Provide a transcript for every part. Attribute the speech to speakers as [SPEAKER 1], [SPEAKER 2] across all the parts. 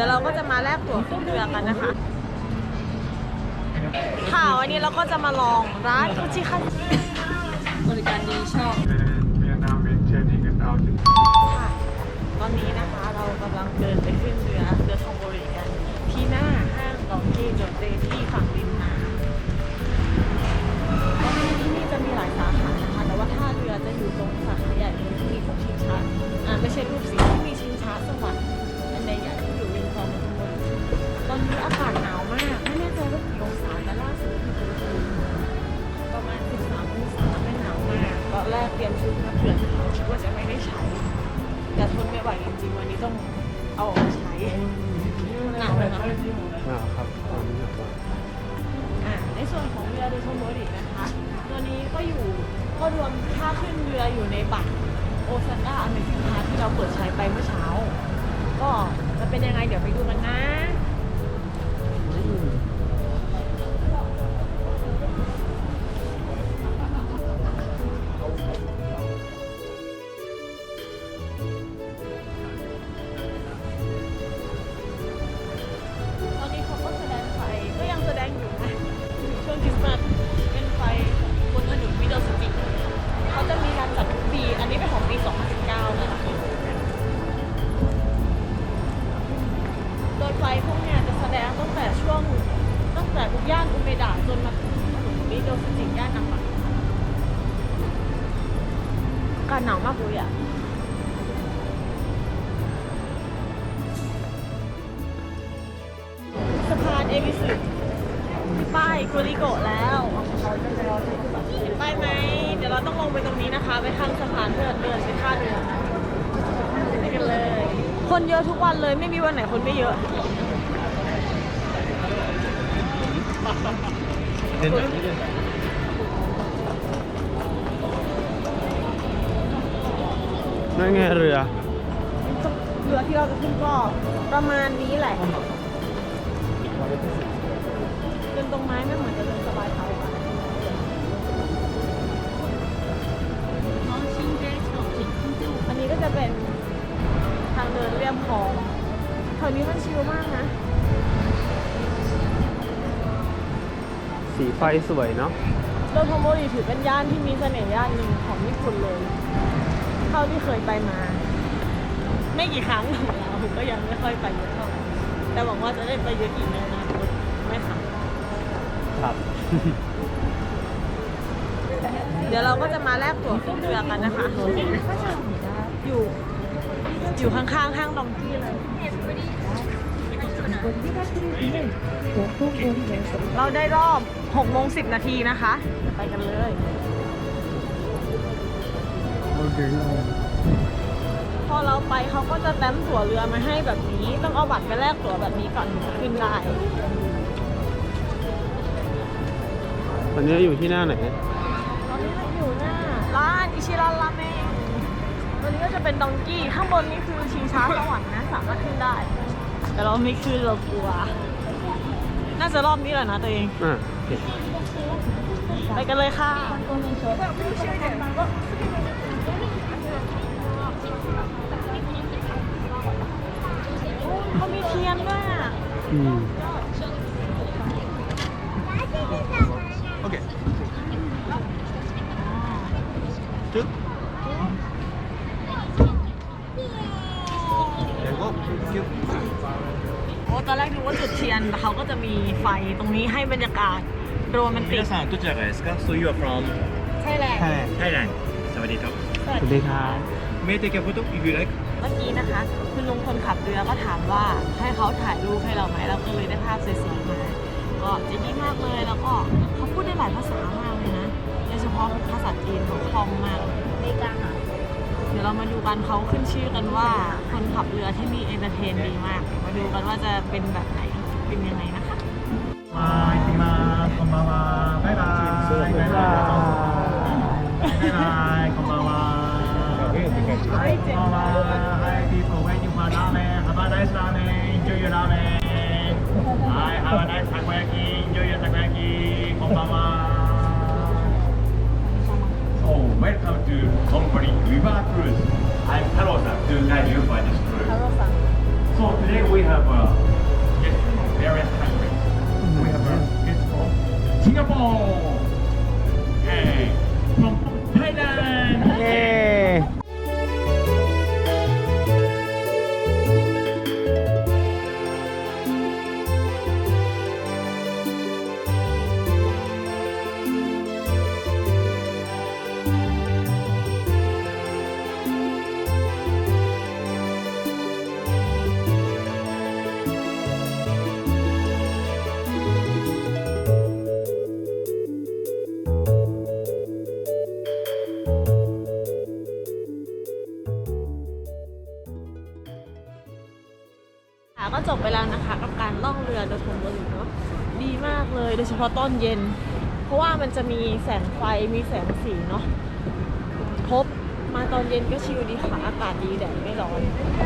[SPEAKER 1] ดี๋ยวเราก็จะมาแลกตั๋วขึ้นเรือกันนะคะค่ะวันนี้เราก็จะมาลองร้านคุชิคันบริการดีชอบ
[SPEAKER 2] and we are now maintaining an altitude.
[SPEAKER 1] ค่ะ ตอนนี้นะคะเรากำลังเดินไปขึ้นเรือเรือทองโบริกัน ที่หน้าห้างดองกี้โจเตที่ฝั่งริมน้ำตอนนี้ที่นี่จะมีหลายสาขานะคะ แต่ว่าท่าเรือจะอยู่ตรงสาขาใหญ่เลยที่มีของชิงช้าอ่า ก็รวมค่าขึ้นเรืออยู่ในบัตรโอซาก้าอเมซิคาที่เราเปิดใช้ไปเมื่อเช้า ก็จะเป็นยังไงเดี๋ยวไปดูกันนะ เอวิสุป้ายกุริโกะแล้วเห็นป้ายไหม เดี๋ยวเราต้องลงไปตรงนี้นะคะ ไปข้ามสะพานเพื่อเดินไปท่าเรือไปกันเลย คนเยอะทุกวันเลยไม่มีวันไหนคนไม่เยอะ
[SPEAKER 3] นั่นไงเรือ
[SPEAKER 1] เรือที่เราจะขึ้นก็ประมาณนี้แหละ เดินตรงไม้ไม่เหมือนจะเดินสบายเท้าอะอันนี้ก็จะเป็นทางเดินเรียบคลองแถวนี้มันชิลมากนะ
[SPEAKER 3] สีไฟสวยเนาะ
[SPEAKER 1] โดโทโมริถือเป็นย่านที่มีเสน่ห์ย่านหนึ่งของญี่ปุ่นเลย เท่าที่เคยไปมา ไม่กี่ครั้งของเราก็ยังไม่ค่อยไปเยอะเท่าไหร่ แต่หวังว่าจะได้ไปเยอะอีกในอนาคตไม่ค่ะ
[SPEAKER 3] ครับ
[SPEAKER 1] เดี๋ยวเราก็จะมาแลกตั๋วขึ้นเรือกันนะคะ อยู่ อยู่ข้างๆห้างดองกี้เลย เราได้รอบ6โมง10 นาทีนะคะเดี๋ยวไปกันเลยพ อเราไปเขาก็จะแต้มตั๋วเรือมาให้แบบนี้ ต้องเอาบัตรไปแลกตั๋วแบบนี้ก่อนถึงจะขึ้นได้
[SPEAKER 3] ตอนนี้อยู่ที่หน้าไหน
[SPEAKER 1] ตอนนี้เราอยู่หน้าร้านอิชิรันราเมงวันนี้ก็จะเป็นดองกี้ ข้างบนนี่คือชิงช้าสวรรค์นะ สามารถขึ้นได้ แต่เราไม่ขึ้นเรากลัว น่าจะรอบนี้แหละนะตัวเอง
[SPEAKER 3] อ่าโอเค
[SPEAKER 1] ไปกันเลยค่ะ เขามีเทียนด้วยอ่ะ
[SPEAKER 3] อืม
[SPEAKER 2] Okay. Two. There you go. Thank you.
[SPEAKER 1] โอ้ตอนแรกนึกว่าจุดเทียน แต่เขาก็จะมีไฟตรงนี้ให้บรรยากาศโรแมนติก
[SPEAKER 4] 皆さんどちらからですか So you are from
[SPEAKER 1] ใช่แหละ
[SPEAKER 4] Thailand สวัสดีครับ
[SPEAKER 1] สวัส
[SPEAKER 3] สวัส
[SPEAKER 1] ดี
[SPEAKER 3] ดีครับ
[SPEAKER 4] May I take a photo if you like
[SPEAKER 1] เมื่อกี้นะคะ คุณลุงคนขับเรือก็ถามว่าให้เขาถ่ายรูปให้เราไหมเราก็เลยได้ภาพสวยๆมา ก็จะดีมากเลยแล้วก็เขาพูดได้หลายภาษามากเลยนะโดยเฉพาะภาษาจีนเขาคล่องมากดีจังอะเดี๋ยวเรามาดูกันเขาขึ้นชื่อกันว่า คนขับเรือที่มีเอนเตอร์เทนดีมาก มาดูกันว่าจะเป็นแบบไหนเป็นยังไงนะคะ
[SPEAKER 4] มาติมาคอมมา
[SPEAKER 3] บายบายบา
[SPEAKER 4] ยบายบายบายคอมมา Hi, people. When you want ramen, have a nice ramen. Enjoy your ramen. Hi, have a nice takoyaki. Enjoy your takoyaki. Konbanwa. So, welcome to Company River Cruise.
[SPEAKER 1] การล่องเรือโดยทงบุรีเนาะดีมากเลย โดยเฉพาะตอนเย็น เพราะว่ามันจะมีแสงไฟมีแสงสีเนาะครบมาตอนเย็นก็ชิลดีค่ะอากาศดีแดดไม่ร้อน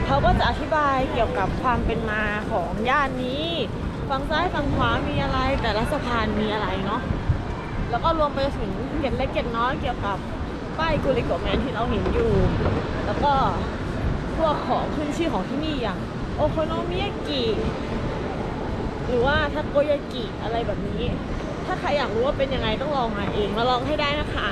[SPEAKER 1] เขาก็จะอธิบายเกี่ยวกับความเป็นมาของย่านนี้ฝั่งซ้ายฝั่งขวามีอะไรแต่ละสะพานมีอะไรเนาะแล้วก็รวมไปถึงเกร็ดเล็กเกร็ดน้อยเกี่ยวกับป้ายกุลิโกแมนที่เราเห็นอยู่ แล้วก็พวกของขึ้นชื่อของที่นี่อย่างโอโคโนมิยากิ หรือว่าทาโกยากิอะไรแบบนี้ ถ้าใครอยากรู้ว่าเป็นยังไงต้องลองมาเองมาลองให้ได้นะคะ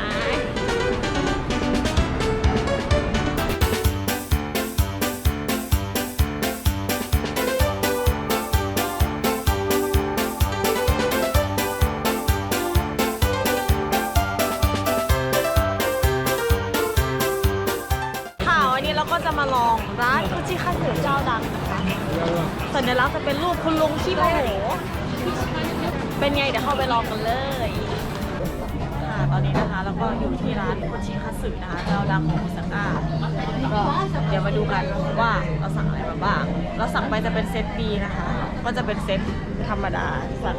[SPEAKER 1] วันนี้เราก็จะมาลองร้านคุจิคัตสึเจ้าดังนะคะสัญลักษณ์จะเป็นรูปคุณลุงขี้โมโหเป็นไงเดี๋ยวเข้าไปลองกันเลยค่ะตอนนี้นะคะเราก็อยู่ที่ร้านคุจิคัสึนะคะเจ้าดังของโอซาก้าก็เดี๋ยวมาดูกันว่าเราสั่งอะไรมาบ้าง เราสั่งไปจะเป็นเซต B นะคะ ก็จะเป็นเซตธรรมดาสั่ง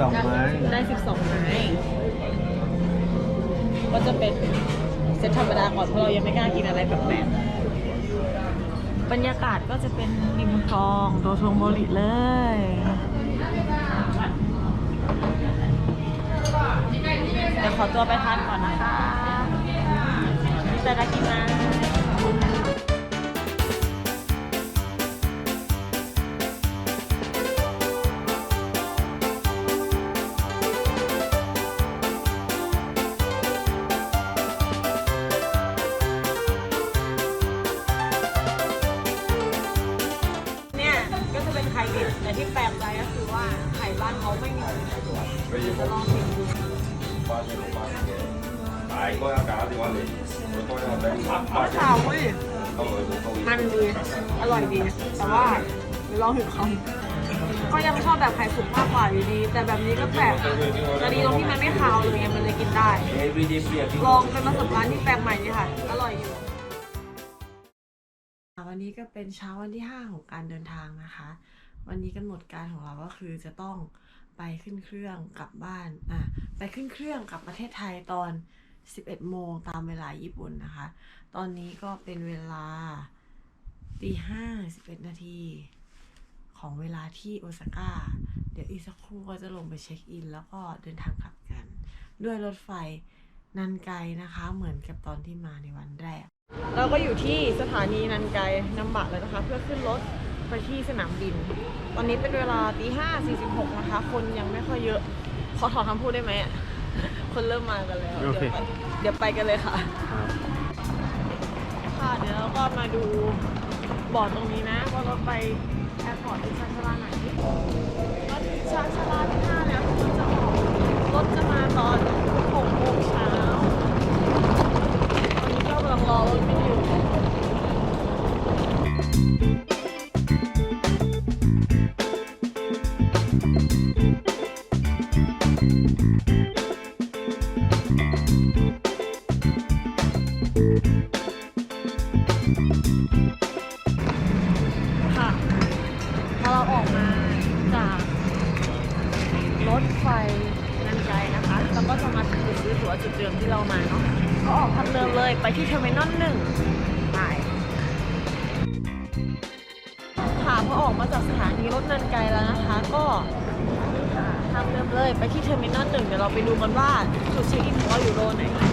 [SPEAKER 3] สองไม้
[SPEAKER 1] ได้12ไม้ก็จะเป็น เซตธรรมดาก่อนเพราะเรายังไม่กล้ากินอะไรแปลกๆบรรยากาศก็จะเป็นริมคลองโดชงโมริเลยเดี๋ยวขอตัวไปทานก่อนนะคะแต่ละกินนะ ขาวเว้ยมันดี อร่อยดี แต่ว่าเดี๋ยวลองถึงคำก็ยังชอบแบบไข่สุกมากกว่าอยู่ดี แต่แบบนี้ก็แปลกแต่ดีตรงที่มันไม่คาวเลยไงมันเลยกินได้ ลองเป็นประสบการณ์ที่แปลกใหม่ดีค่ะ อร่อยอยู่วันนี้ก็เป็นเช้าวันที่ 5 ของการเดินทางนะคะ วันนี้กำหนดการของเราก็คือจะต้องไปขึ้นเครื่องกลับบ้าน อะ ไปขึ้นเครื่องกลับประเทศไทยตอน 11 โมงตามเวลาญี่ปุ่นนะคะ ตอนนี้ก็เป็นเวลาตีห้าสิบเอ็ดนาที ของเวลาที่โอซาก้า เดี๋ยวอีกสักครู่ก็จะลงไปเช็คอิน แล้วก็เดินทางกลับกัน ด้วยรถไฟนันไกนะคะ เหมือนกับตอนที่มาในวันแรก เราก็อยู่ที่สถานีนันไกนำบะแล้วนะคะ เพื่อขึ้นรถไปที่สนามบิน ตอนนี้เป็นเวลาตีห้าสี่สิบหกนะคะ คนยังไม่ค่อยเยอะ ขอถอนคำพูดได้ไหม คนเริ่มมากันแล้ว
[SPEAKER 3] โอเค
[SPEAKER 1] เดี๋ยวไปเดี๋ยวไปกันเลยค่ะ
[SPEAKER 3] ครับ
[SPEAKER 1] ค่ะ เดี๋ยวเราก็มาดูบอร์ดตรงนี้นะว่ารถไปแอร์พอร์ตที่ชานชาลาไหนก็ถึงชานชาลาที่ห้าแล้วรถจะออกรถจะมาตอนหกโมงเช้าตอนนี้ก็กำลังรอรถกันอยู่ค่ะ ก็ทางเดิมเลยไปที่เทอร์มินอลหนึ่งเดี๋ยวเราไปดูกันว่าจุดเช็คอินของเราอยู่โรไหนรค่ะ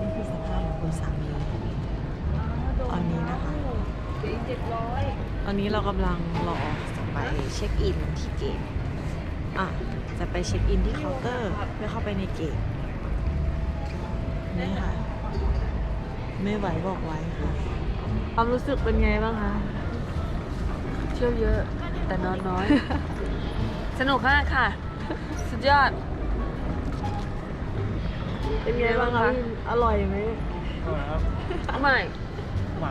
[SPEAKER 1] นี่คือสภาพของคุณสามีตอนนี้นะคะตอนนี้เรากำลังรอจะไปเช็คอินที่เกตอะจะไปเช็คอินที่เคาน์เตอร์เพื่อเข้าไปในเกตนี่ค่ะ ไม่ไหวบอกไว้ค่ะ ความรู้สึกเป็นไงบ้างคะ
[SPEAKER 5] เที่ยวเยอะแต่นอนน้อย สนุกมากค่ะ สุดยอด
[SPEAKER 1] เป็นไงบ้างคะอร่อยไหม
[SPEAKER 5] ไม่
[SPEAKER 4] ม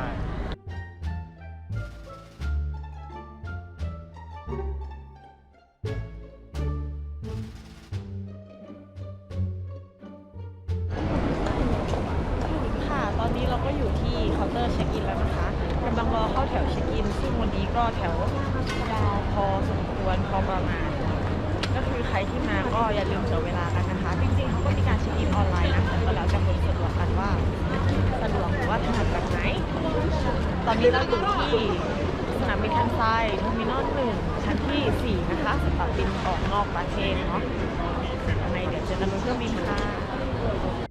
[SPEAKER 1] ตอร์เช็คอินแล้วนะคะกำลังรอเข้าแถวเช็คอิน ซึ่งวันนี้ก็แถวยาวพอสมควรพอประมาณ ก็คือใครที่มาก็อย่าลืมเสียเวลากันนะคะ จริงๆเขาก็มีการเช็คอินออนไลน์นะแต่ก็แล้วแต่คนสะดวกกันว่าสะดวกหรือว่าถนัดแบบไหน ตอนนี้เราอยู่ที่สนามบินคันไซเทอร์มินอลหนึ่งชั้นที่ 4 นะคะสำหรับบินออกนอกประเทศเนาะยังไงเดี๋ยวเจอกันบนเครื่องบินค่ะ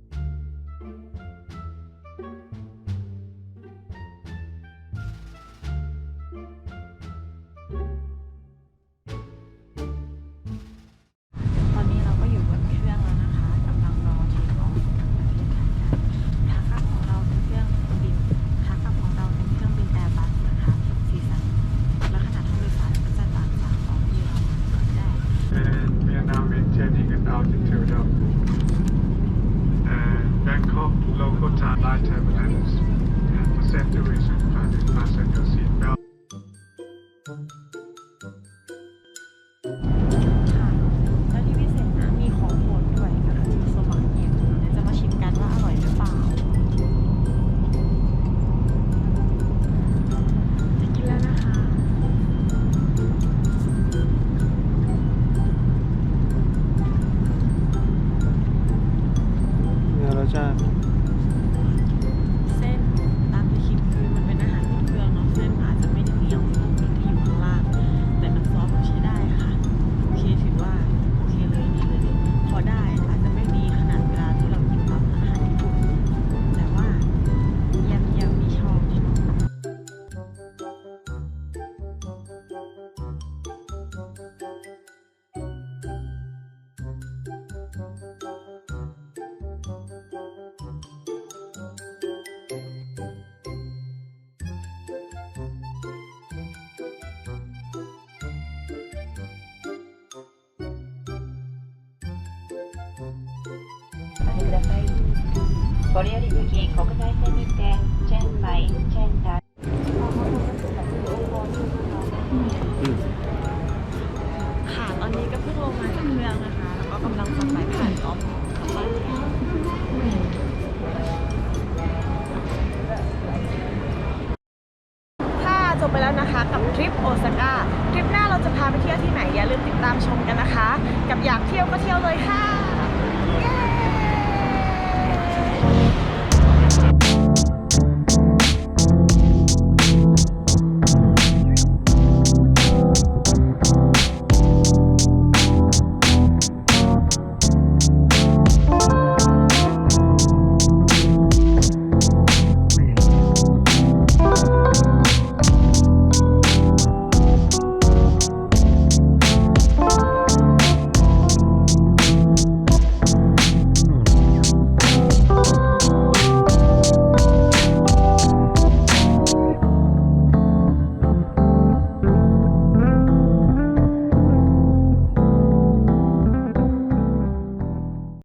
[SPEAKER 1] これより先国内線にてチェンマイチェンダค่ะตอนนี้ก็พิ่งลงมาจากเมืองนะคะ แล้กำลังจะไปผ่านขับบ้า
[SPEAKER 2] ถ้วจบ
[SPEAKER 1] ไปแล้วนะคะกับทริปโอซาก้าทริปหน้าเราจะพาไปเที่ยวที่ไหนอย่าลืมติดตามชมกันนะคะ กับอยากเที่ยวก็เที่ยวเลยค่ะ